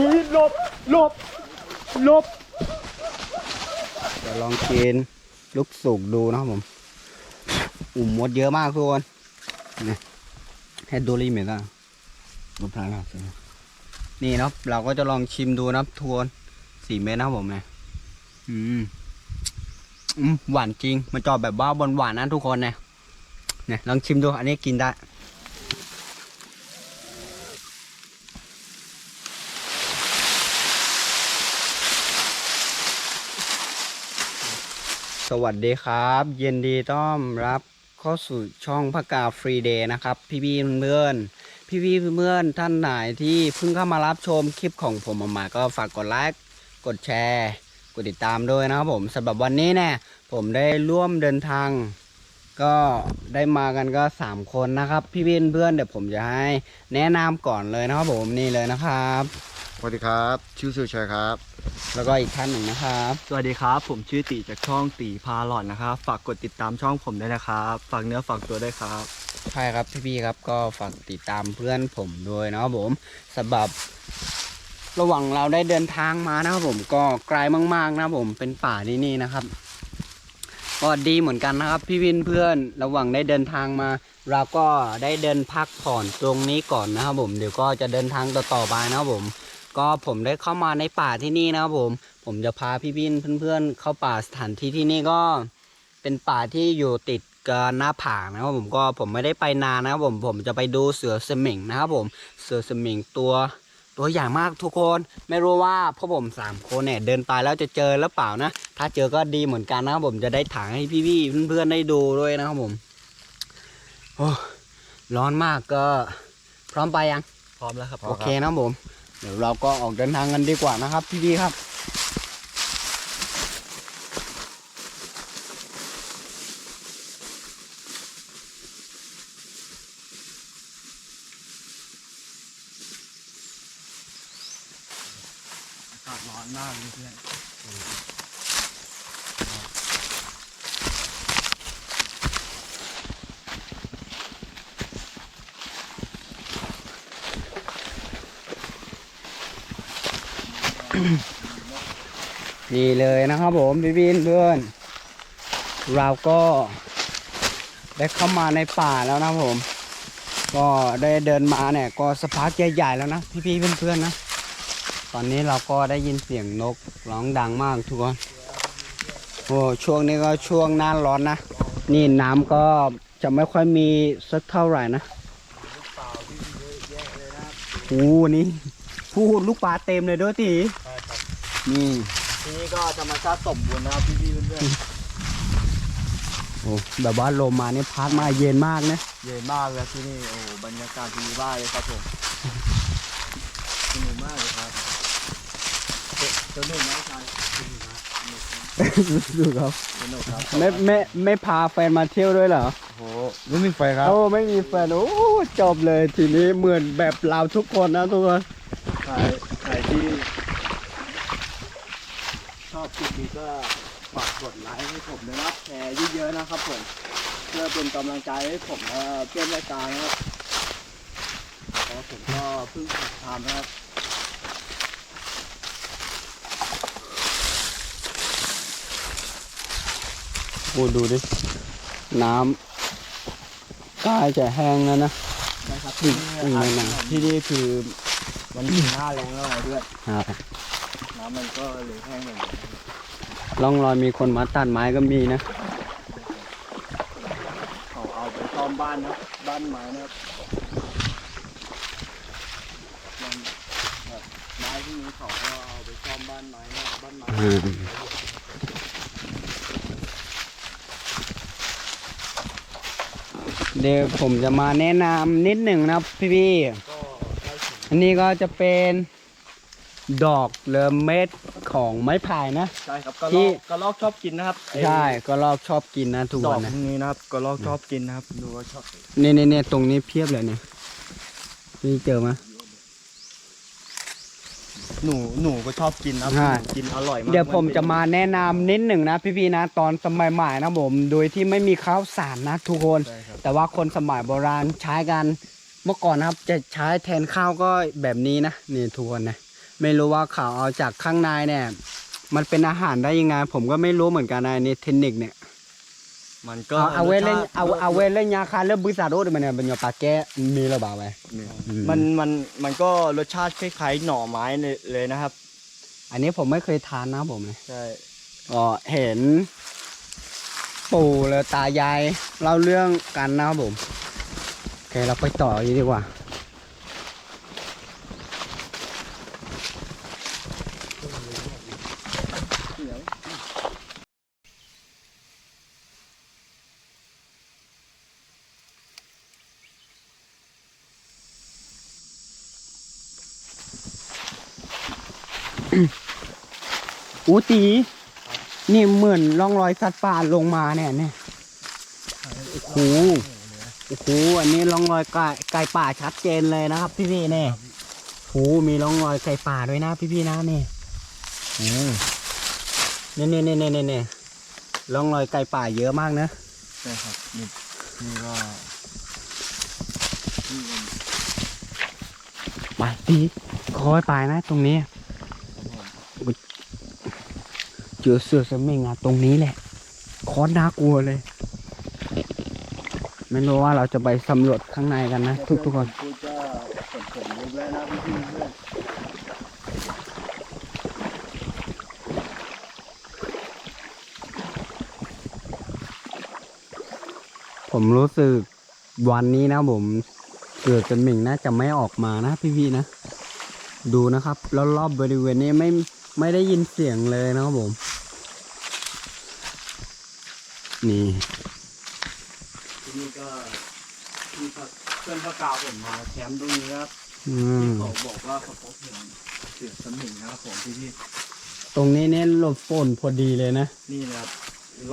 ผีหลบหลบหลบเดี๋ยวลองกินลูกสุกดูนะครับผมอุ่มมดเยอะมากทุกคนนี่ให้ดูรีเมทอะรูปร่างครับนี่นะครับ เราก็จะลองชิมดูนะครับทุกคนสี่เม็ดนะครับผมเนี่ยอืมหวานจริง มันจอแบบว่าบนหวานนะทุกคนเนี่ยเนี่ยลองชิมดู อันนี้กินได้ สวัสดีครับ เย็นดีต้อนรับเข้าสู่ช่องพระกาฟรีเดย์นะครับ พี่พี่เพื่อนพี่พี่เพื่อนท่านไหนที่เพิ่งเข้ามารับชมคลิปของผมมา ก็ฝากกดไลค์กดแชร์ กดติดตามด้วยนะครับผมสำหรับวันนี้เนี่ยผมได้ร่วมเดินทาง ก็ได้มากันก็ 3 คนนะครับ พี่พี่เพื่อนเดี๋ยวผมจะให้แนะนำก่อนเลยนะครับผมนี่เลยนะครับสวัสดีครับ ชื่อสุชัยครับ แล้วก็อีกท่านหนึ่งนะครับ สวัสดีครับ ผมชื่อตีจากช่องตีพาหลอนนะครับ ฝากกดติดตามช่องผมด้วยนะครับ ฝากเนื้อฝากตัวด้วยครับ ใช่ครับพี่ๆครับก็ฝากติดตามเพื่อนผมด้วยนะครับผมสำหรับ ระหว่างเราได้เดินทางมานะครับผมก็ไกลมากๆนะครับผมเป็นป่าที่นี่นะครับ ก็ดีเหมือนกันนะครับ พี่วินเพื่อนระหว่างได้เดินทางมา เราก็ได้เดินพักผ่อนตรงนี้ก่อนนะครับผมเดี๋ยวก็จะเดินทางต่อๆไปนะครับผม ก็ผมได้เข้ามาในป่าที่นี่นะครับผม ผมจะพาพี่วินเพื่อนๆ เข้าป่าสถานที่ที่นี่ก็เป็นป่าที่อยู่ติดกับหน้าผานะครับผมก็ผมไม่ได้ไปนานนะครับผมผมจะไปดูเสือสมิงนะครับผมเสือสมิงตัวตัวใหญ่มากทุกคน ไม่รู้ว่าพวกผมสามคนเนี่ยเดินไปแล้วจะเจอหรือเปล่านะ ถ้าเจอก็ดีเหมือนกันนะครับผมจะได้ถ่ายให้พี่ๆเพื่อนๆได้ดูด้วยนะครับผมโอ้ร้อนมากก็พร้อมไปยัง พร้อมแล้วครับโอเคนะครับผม เดี๋ยวเราก็ออกเดินทางกันดีกว่านะครับพี่ดีครับ อากาศร้อนมากเลยเพื่อน นี่เลยนะครับผมพี่บินเพื่อน เราก็ได้เข้ามาในป่าแล้วนะผม ก็ได้เดินมาเนี่ย ก็สะพักใหญ่ๆแล้วนะพี่ๆเพื่อนๆนะ ตอนนี้เราก็ได้ยินเสียงนกร้องดังมากทุกคนโอ้ช่วงนี้ก็ช่วงหน้าร้อนนะ นี่น้ำก็จะไม่ค่อยมีสักเท่าไหร่นะโอ้นี่พูดลูกปลาเต็มเลยด้วยที่ นี่ ที่นี่ก็ธรรมชาติสมบูรณ์นะครับพี่ๆเพื่อนโอ้แบบว่าลมมาเนี่ยพัดมาเย็นมากนะ ๆเย็นมากเลยที่นี่โอ้โหบรรยากาศดีมากเลยครับผมสนุกมากเลยครับสนุกไหมชายสนุกมากดูครับสนุกครับไม่ไม่ไม่พาแฟนมาเที่ยวด้วยเหรอ โอ้โหไม่มีไฟครับโอ้ไม่มีแฟนโอ้จบเลยทีนี้เหมือนแบบเราทุกคนนะทุกคน ใครใครที่ ชอบคลิปนี้ ก็ฝากกดไลค์ให้ผมนะครับแชร์เยอะๆนะครับผม เพื่อเป็นกำลังใจให้ผมเอ่อเพื่อนรายการนะครับเพราะผมก็เพิ่งฝึกทำนะครับโอ้ดูดิ น้ำใกล้จะแห้งแล้วนะ นะครับอืที่มนี่อืมนะครับที่นี่คือมันถึงหน้าแรงแล้วไงเพื่อน ครับ น้ำมันก็เลยแห้งอย่างนี้ ร่องรอยมีคนมาตัดไม้ก็มีนะเขาเอาไปซ่อมบ้านนะบ้านไม้นะครับมันแบบไม้ที่นี้เขาก็เอาไปซ่อมบ้านไม้นะบ้านไม้อืมเดี๋ยวผมจะมาแนะนำนิดหนึ่งนะครับพี่ก็ได้ถึงๆอันนี้ก็จะเป็นดอกเรือเม็ด ของไม้ไผ่นะ ใช่ครับก็ที่ลอกก็ลอกชอบกินนะครับไอ้ใช่ก็ลอกชอบกินนะทุกดอวักนนะพวกนี้นะครับก็ลอกชอบกินนะครับดูว่าชอบกินเนี่ยเนี่ยเนี่ยตรงนี้เพียบเลยเนี่ยนี่เจอไหม หนูหนูก็ชอบกินนะครับใช่ หนูกินอร่อยมากเดี๋ยวผมนป็นจะมาแนะนำนิดหนึ่งนะพี่ๆนะ ตอนสมัยใหม่นะผม โดยที่ไม่มีข้าวสารนะทุกคน ใช่ครับแต่ว่าคนสมัยโบราณใช้กัน เมื่อก่อนนะครับจะใช้แทนข้าวก็แบบนี้นะนี่ทุกคนนะ ไม่รู้ว่าเขาเอาจากข้างในเนี่ย มันเป็นอาหารได้ยังไง ผมก็ไม่รู้เหมือนกันนะอันนี่เทคนิคเนี่ย มันก็เอาเอาเวเล่นรสชติเอาเอาเวเล่นยาคาเริ่มบึกษาโรดมันเนี่ยเป็นยาปลาแก้มีหรือเปล่าไว้อืมันมันมันก็รสชาติคล้ายๆหน่อไม้เลยเลยนะครับ อันนี้ผมไม่เคยทานนะผมเลยใช่ก็เห็น ปู่และตายายเล่าเรื่องกันนะครับผมโอเคเราไปต่ออีกดีกว่า อูตี นี่เหมือนร่องรอยสัตว์ป่าลงมาเนี่ยเนี่ยโอ้โหโอ้โหอันนี้ร่องรอยไก่ไก่ป่าชัดเจนเลยนะครับ พี่พี่ๆเนี่ยโอ้โหมีร่องรอยไก่ป่าด้วยนะพี่พี่ๆนะนี่อืมเนี่ยเนี่ยเนี่ยเนี่ยเนี่ยร่องรอยไก่ป่าเยอะมากนะใช่ครับนี่นี่ก็ไปตีคอยไปนะตรงนี้ เจอเสือสมิงอะตรงนี้แหละคอนน่ากลัวเลย ไม่รู้ว่าเราจะไปสำรวจข้างในกันนะ ทุกทุกคนผมรู้สึกวันนี้นะผมเสือสมิงน่าจะไม่ออกมานะพี่ๆนะ ดูนะครับ แล้วรอบบริเวณนี้ไม่ ไม่ได้ยินเสียงเลยนะครับผม นี่ที่นี่ก็ที่พักเพื่อนพักกาวผมมาแคมป์ตรงนี้ครับอืมเขาบอกว่าเขาพบเห็นเสือสมิงนะครับผมพี่ตรงนี้เนี่ยหลบฝนพอดีเลยนะๆนี่นะครับ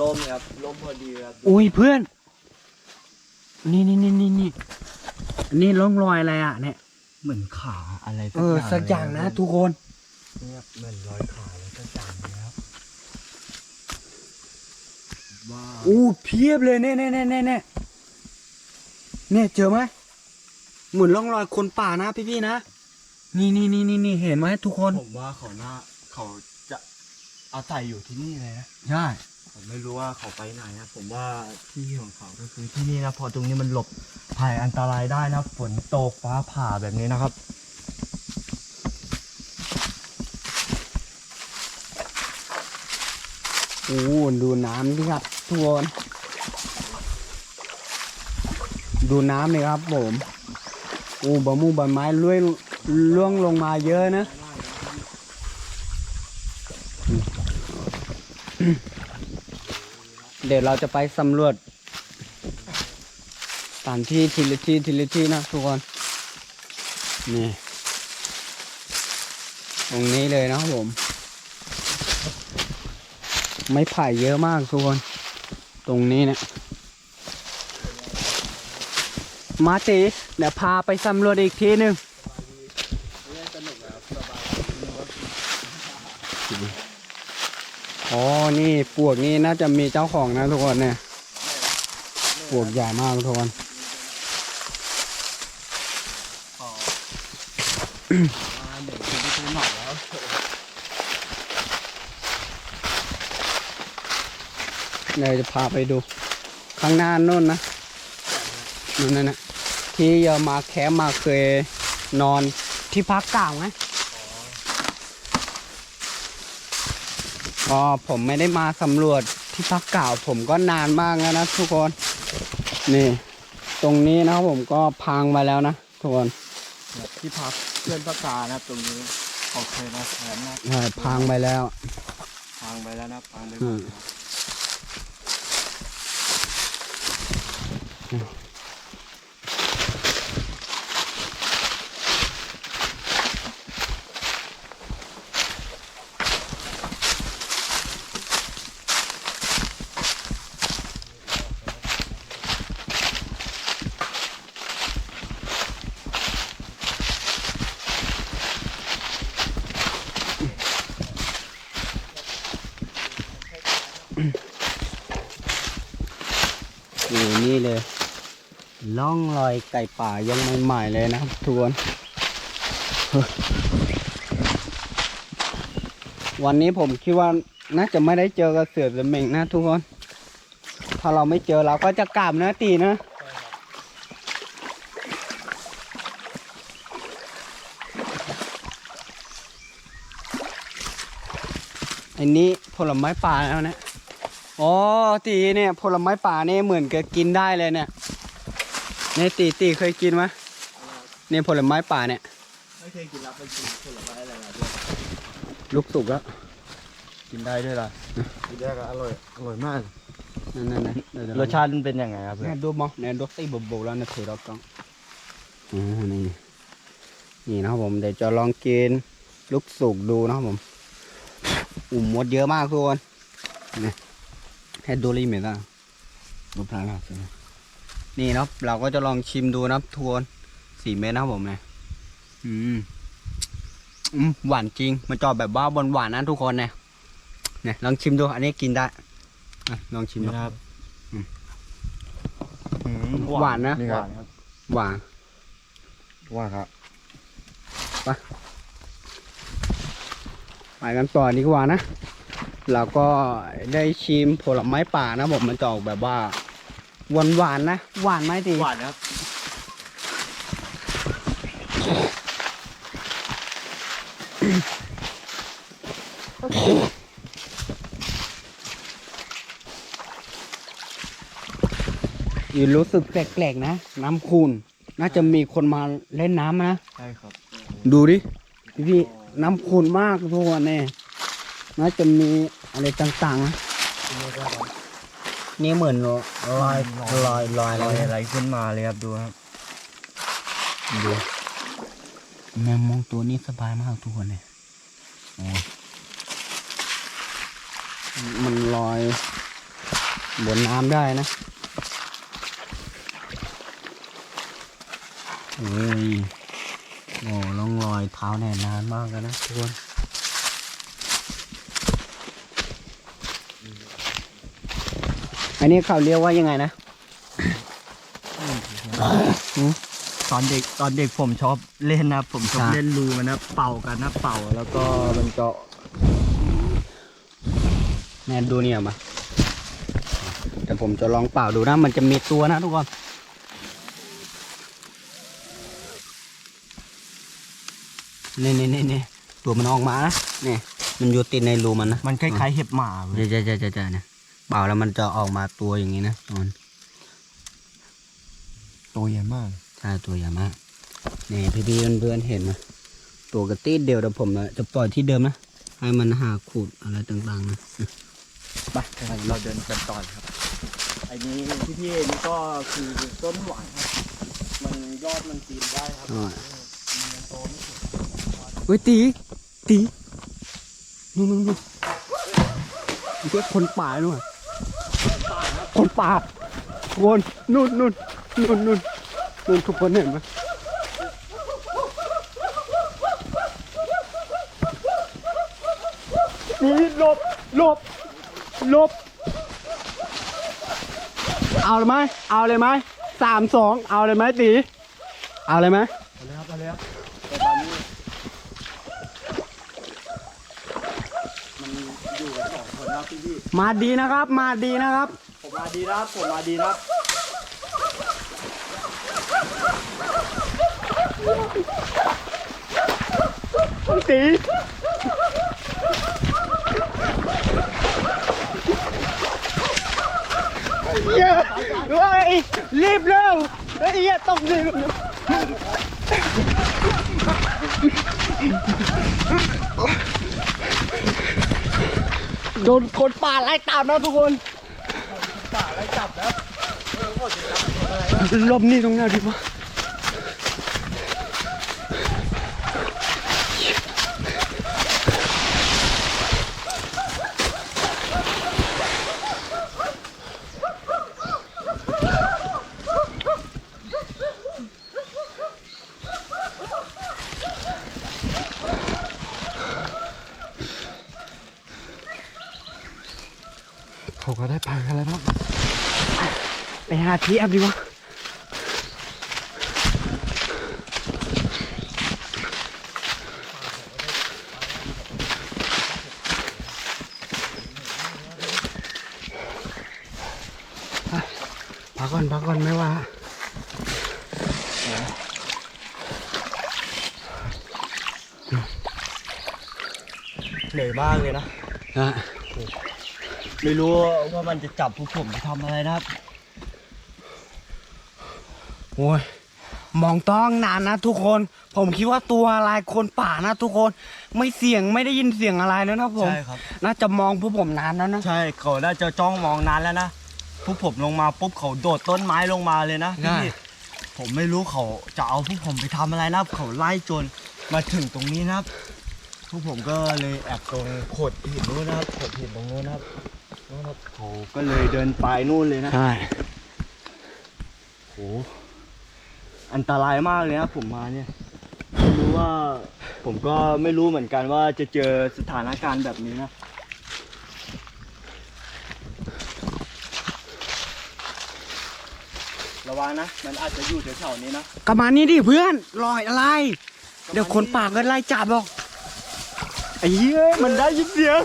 ล่มครับล่มพอดีครับอุ้ยเพื่อน นี่นี่นี่นี่นี่อันนี่ร่องรอยอะไรอะเนี่ย เหมือนขาอะไรเออ สักอย่างนะทุกคน เนี่ยเหมือนรอยขาอะไรสักอย่างนะครับว่าอู้เพียบเลยเนี่ยเนี่ยเนี่ยเนี่ยเนี่ยเนี่ยเจอไหมเหมือนร่องรอยคนป่านะพี่พี่ๆนะนี่นี่นี่นี่นี่เห็นไหมทุกคนผมว่าเขาหน้าเขาจะอาศัยอยู่ที่นี่เลยนะใช่ผมไม่รู้ว่าเขาไปไหนนะผมว่าที่ของเขาก็คือที่นี่นะเพอตรงนี้มันหลบภัยอันตรายได้นะฝนตกฟ้าผ่าแบบนี้นะครับ โอ้ดูน้ำดิครับทุกคนดูน้ำเลยครับผมโอ้บะมุงใบไม้ล่วงล่วงลงมาเยอะนะเดี๋ยวเราจะไปสำรวจสถานที่ทีละที่ทีละที่นะทุกคนนี่ตรงนี้เลยนะครับผม ไม้ไผ่เยอะมากทุกคน ตรงนี้เนะี่ยมาตีเดี๋ยวพาไปสำรวจอีกทีหนึ่งอ๋อ นี่ปวกนี่น่าจะมีเจ้าของนะทุกคนเนี่ย ปวกใหญ่มากทุกคน มาหนึ่งคือที่หน่อยแล้ว เดี๋ยวจะพาไปดู ข้างหน้านู่นนะนู่นนั่นนะที่เยอมาแคมป์มาเคยนอนที่พักเก่าไงก็ผมไม่ได้มาสำรวจที่พักเก่าผมก็นานมากแล้วนะทุกคน นี่ ตรงนี้นะครับผมก็พังมาแล้วนะทุกคน ที่พักเพื่อนพักกานะครับตรงนี้เขาเคยมาแคมป์นะใช่พังไปแล้ว พังไปแล้วนะพังไปหมอืดมแล้ว อยู่นี่เลย ล่องรอยไก่ป่ายังใหม่ๆเลยนะครับทุกคนวันนี้ผมคิดว่าน่าจะไม่ได้เจอกับเสือสมิงนะทุกคน ถ้าเราไม่เจอเราก็จะกลับนะตีนะอันนี้ผลไม้ป่าแล้วนะ อ๋อตีเนี่ยผลไม้ป่าเนี่ยเหมือนกับกินได้เลยเนี่ย เนี่ยตีตีเคยกินไหมเนี่ยผลไม้ป่าเนี่ย ไม่เคยกินรับไปกินผลไม้อะไรมาด้วยลูกสุกแล้วกินได้ด้วยล่ะกินได้ก็อร่อยอร่อยมากนั่นนั่นนั่นเดี๋ยวเดี๋ยวรสชาติมันเป็นยังไงครับเพื่อเนี่ยนดูมั้งเนี่ยดูตีบบบแล้วนะเทเราต้องอ๋อนี่นี่นะครับผมเดี๋ยวจะลองกินลูกสุกดูนะครับผมอุ่มมดเยอะมากทุกคนนี่ให้ดูรีเมทอะดูพลาดสินี่ นะครับเราก็จะลองชิมดูนะครับทุกคนสี่เม็ดนะครับผมเนี่ยอืมอืมหวานจริง มันจะออกแบบว่าบนหวานๆนะทุกคนเนี่ยเนี่ยลองชิมดู อันนี้กินได้อะลองชิมดูนะครับหวานนะ นี่หครับวานครับหวานว่าครับไปกันต่อดีกว่านะ เราก็ได้ชิมผลไม้ป่านะผมมันจะออกแบบว่า หวานหวานๆนะ หวานไหมดี หวานครับอยู่รู้สึกแปลกๆนะ น้ำคูนน่าจะมีคนมาเล่นน้ำนะ ใช่ครับดูดิ พี่พี่ๆน้ำคูนมากทุกคนเนี่ยน่าจะมีอะไรต่างๆนะ นี่เหมือนลอยลอยลอยลอยอะไรขึ้นมาเลยครับดูครับดูแมงมองตัวนี้สบายมากทุกคนเนี่ยมันลอยบนน้ำได้นะโอ้ยโอ้ลองลอยเท้าแน่นนานมากเลยนะทุกคน อันนี้เขาเรียกว่ายังไงนะตอนเด็กตอนเด็กผมชอบเล่นนะผมชอบครับเล่นรูมันนะเป่ากันนะเป่าแล้วก็มันก็แนนดูเนี่ยมาแต่ผมจะลองเป่าดูนะ มันจะมีตัวนะทุกคนนี่นี่นี่นี่ตัวมันออกมานะนี่มันอยู่ติดในรูมันนะมันคล้ายๆเห็บหมาเว้ยใช่ใช่ใช่ใช่เนี่ย เป่าแล้วมันจะออกมาตัวอย่างนี้นะตอนตัวใหญ่มากใช่ตัวใหญ่มากนี่พี่พี่ๆเพื่อนๆเห็นไหมตัวกระตีดเดียวแต่ผมจะปล่อยที่เดิมนะให้มันหาขูดอะไรต่างๆนะไปเราเดินกันต่อครับไอ้นี้ที่พี่ๆนี่ก็คือต้นหวานครับมันยอดมันปีนได้ครับอ่ามันยังโตไม่ถึงเฮ้ยตีตีนู่นนู่นนู่นนี่ก็คนป่านู่นอะ คนป่าคนนู่นนู่นนู่นนู่นนู่นทุกคนเห็นไหมนี่หลบหลบหลบ เอาเลยไหมเอาเลยไหมสามสองเอาเลยไหมตีเอาเลยไหมเอาเลยครับเอาเลยครับมาดีนะครับ มาดีนะครับ มาดีนะครับผมมาดีนะครับตีเย้เฮ้ยรีบเร็วเฮ้ยอย่าตกดิโดนคนป่าไล่ตามนะทุกคน ล่จับนี่ตรงหน้าดีกว่าเขาก็ได้ไปกันแล้วครับ ไปหาทียบดีวะพักก่อนพักก่อนไม่ว่าเหนื่อยมากเลยนะ ไม่รู้ว่ามันจะจับพวกผมไปทำอะไรนะครับ โอ้ยมองต้องนานนะทุกคน ผมคิดว่าตัวอะไรคนป่านะทุกคน ไม่เสียงไม่ได้ยินเสียงอะไรแล้วนะผมใช่ครับ น่าจะมองพวกผมนานแล้วนะใช่เขาน่าจะจ้องมองนานแล้วนะพวกผมลงมาปุ๊บเขาโดดต้นไม้ลงมาเลยนะใช่พี่ผมไม่รู้เขาจะเอาพวกผมไปทำอะไรนะเขาไล่จนมาถึงตรงนี้นะครับพวกผมก็เลยแอบตรงโขดหินนู้นนะครับโขดหินตรงนู้นนะครับ นู้นครับเขาก็เลยเดินไปนู่นเลยนะใช่โอ้อันตรายมากเลยนะผมมาเนี่ยไม่รู้ว่าผมก็ไม่รู้เหมือนกันว่าจะเจอสถานการณ์แบบนี้นะระวังนะ มันอาจจะอยู่แถวๆนี้นะกลับมานี่ดิเพื่อนรอยอะไร เดี๋ยวคนป่าก็ไล่จับหรอกไอ้เหี้ยมันได้ยินเสียง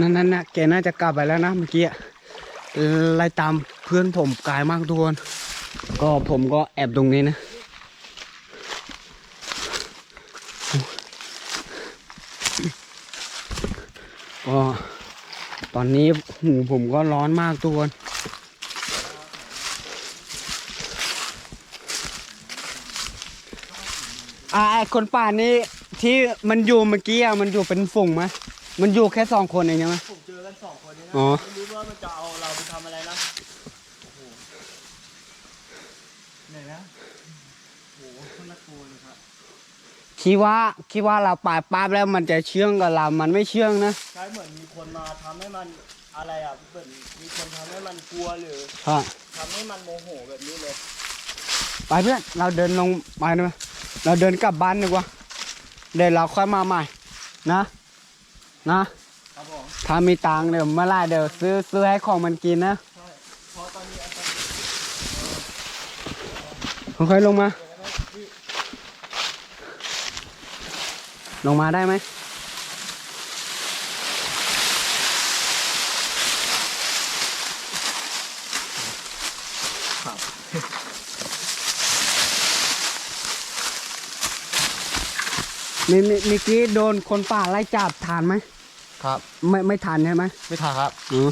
นั่นนั่นนะแกน่าจะกลับไปแล้วนะเมื่อกี้ไล่ตามเพื่อนผมกายมากทุกคนก็ผมก็แอบตรงนี้นะก็ตอนนี้หูผมก็ร้อนมากทุกคนไอ้คนป่านี้ที่มันอยู่เมื่อกี้อะมันอยู่เป็นฝูงไหม มันอยู่แค่สองคนเองใช่ไหมผมเจอกันสองคนนี้นะอ๋อไม่รู้ว่ามันจะเอาเราไปทำอะไรนะโอ้โหไหนนะโอ้โหคนละตัวเลยครับคิดว่าคิดว่าเราปาดปั๊บแล้วมันจะเชื่องกับเรา มันไม่เชื่องนะใช่เหมือนมีคนมาทำให้มันอะไรอะเหมือนมีคนทำให้มันกลัวหรือใช่ทำให้มันโมโหแบบนี้เลย ไปเพื่อนเราเดินลงไปได้ไหมเราเดินกลับบ้านดีกว่าเดี๋ยวเราค่อยมาใหม่นะ นะครับผมถ้ามีตังค์เดี๋ยวเมื่อไหรเดี๋ยวซื้อซื้อให้ของมันกินนะใช่เพราะตอนนี้อาจารย์ค่อยๆลงมา ลงมาได้ไหมครับมีมีเมื่อกี้โดนคนป่าไล่จับทานไหม ครับ ไม่ไม่ทันใช่ไหมไม่ทันครับอ๋อ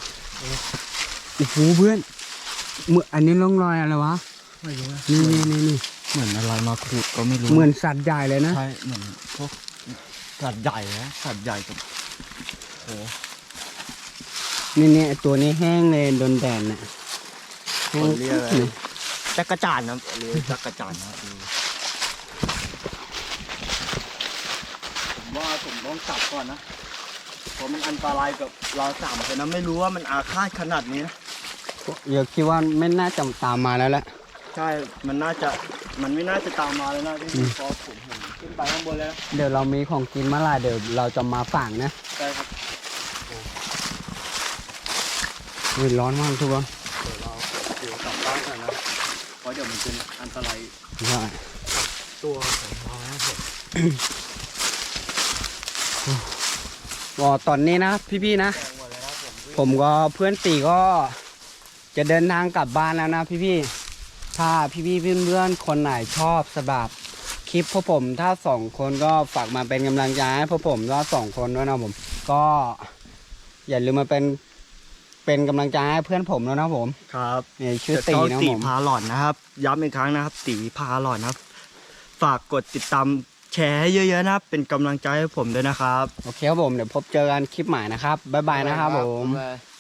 โอ้โหเพื่อนเมื่ออันนี้ร่องรอยอะไรวะ ไม่รู้นะนี่นี่นี่นี่เหมือนอะไรมาขูดก็ไม่รู้เหมือนสัตว์ใหญ่เลยนะ ใช่เหมือนพวกสัตว์ใหญ่นะสัตว์ใหญ่กับโอ้นี่นี่ไอ้ตัวนี้แห้งเลยโดนแดดน่ะแห้งเรียกอะไรจักรจานนะเรียกจักรจานนะผมว่าผมต้องกลับก่อนนะเพ ราะมันอันตรายกับเราสามคนนะไม่รู้ว่ามันอาฆาตขนาดนี้นะเดี๋ยวคิดว่าไม่น่าจะตามมาแล้วแหละ ใช่ มันน่าจะมันไม่น่าจะตามมาเลยนะที่พอผมเห็นขึ้นไปข้างบนแล้ว เดี๋ยวเรามีของกินเมื่อไหรเดี๋ยวเราจะมาฝากนะใช่ครับเฮ้ยร้อนมากทุกคนเดี๋ยวเราเดี๋ยวกลับบ้านกันนะเพราะเดี๋ยวมันเป็นอันตรายใช่ตัวของเรานะผม ก็ตอนนี้นะพี่ๆนะแจ้งหมดเลยนะผมผมก็เพื่อนตีก็จะเดินทางกลับบ้านแล้วนะพี่ๆถ้าพี่ๆเพื่อนๆคนไหนชอบสำหรับคลิปพวกผมถ้าสองคนก็ฝากมาเป็นกำลังใจให้พวกผมก็สองคนด้วยนะผม ก็อย่าลืมมาเป็นเป็นกำลังใจให้เพื่อนผมแล้วนะผมครับนี่ชื่อตีนะตีผม พาหลอนนะครับ ย้ำอีกครั้งนะครับตีพาหลอนนะครับ ฝากกดติดตาม แชร์ให้เยอะๆนะครับ เป็นกำลังใจให้ผมด้วยนะครับ โอเคครับผม เดี๋ยวพบเจอกันคลิปใหม่นะครับ บ๊ายบายนะครับผม บ๊ายบาย